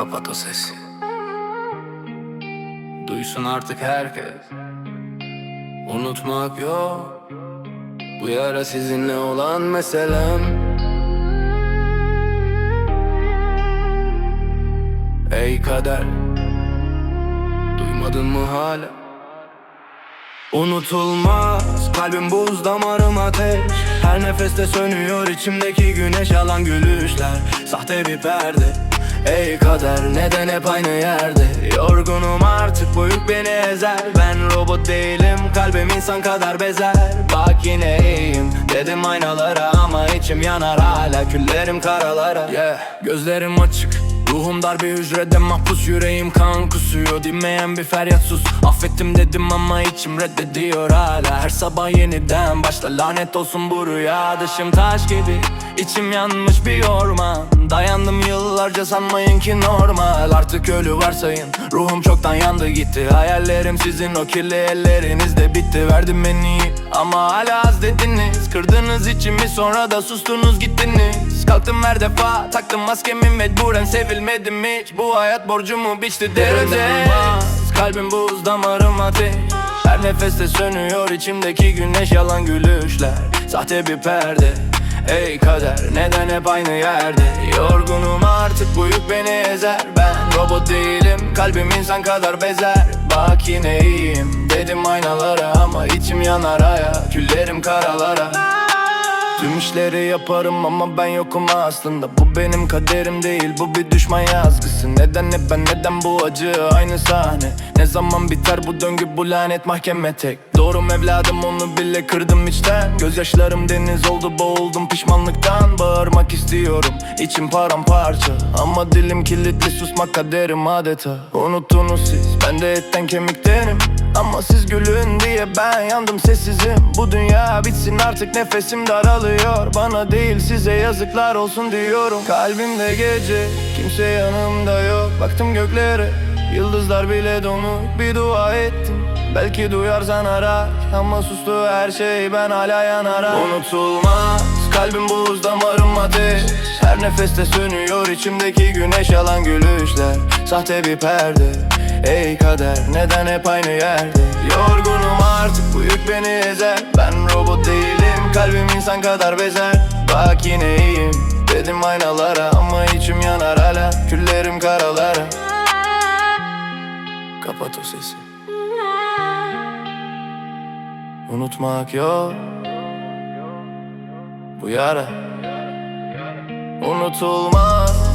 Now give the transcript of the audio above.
Kapat o sesi. Duysun artık herkes. Unutmak yok. Bu yara sizinle olan meselem. Ey kader. Duymadın mı hala? Unutulmaz. Kalbim buz damarım ateş. Her nefeste sönüyor içimdeki güneş. Yalan gülüşler. Sahte bir perde Ey kader neden hep aynı yerde? Yorgunum artık bu yük beni ezer. Ben robot değilim kalbim insan kadar bezer. Bak yine iyiyim dedim aynalara Ama içim yanar hala. Küllerim karalara. Yeah. Gözlerim açık Ruhum dar bir hücrede mahpus. Yüreğim kan kusuyor Dinmeyen bir feryat sus Affettim dedim ama içim reddediyor hala. Her sabah yeniden başla lanet olsun bu rüya Dışım taş gibi içim yanmış bir orman Dayandım yıllarca sanmayın ki normal. Artık ölü varsayın. Ruhum çoktan yandı gitti. Hayallerim sizin o kirli ellerinizde bitti. Verdim en iyi ama hala az dediniz Kırdınız içimi sonra da sustunuz gittiniz. Kalktım her defa taktım maskemi mecburen sevilmedim hiç. Bu hayat borcumu biçti derede Kalbim buz damarım ateş. Her nefeste sönüyor içimdeki güneş yalan gülüşler. Sahte bir perde Ey kader neden hep aynı yerde? Yorgunum artık bu yük beni ezer. Ben robot değilim kalbim insan kadar bezer. Bak yine iyiyim dedim aynalara Ama içim yanar aya. Küllerim karalara. Tüm işleri yaparım ama ben yokum aslında. Bu benim kaderim değil bu bir düşman yazgısı. Neden hep ben neden bu acı? Aynı sahne. Ne zaman biter bu döngü bu lanet mahkeme tek Doğrum evladım onu bile kırdım içten. Gözyaşlarım deniz oldu boğuldum pişmanlıktan. Bağırmak istiyorum içim paramparça. Ama dilim kilitli susmak kaderim adeta. Unuttunuz siz ben de etten kemiktenim ama siz gülün diye ben yandım sessizim. Bu dünya bitsin artık nefesim daralıyor. Bana değil size yazıklar olsun diyorum. Kalbimde gece kimse yanımda yok. Baktım göklere yıldızlar bile donuk. Bir dua ettim belki duyarsan arar Ama sustu her şey ben hala yanarak. Unutulmaz kalbim buz damarım ateş. Her nefeste sönüyor içimdeki güneş yalan gülüşler. Sahte bir perde Ey kader neden hep aynı yerde? Yorgunum artık bu yük beni ezer. Ben robot değilim kalbim insan kadar bezer. Bak yine iyiyim dedim aynalara Ama içim yanar hala. Küllerim karalara. Kapat o sesi Unutmak yok. Bu yara. Unutulmaz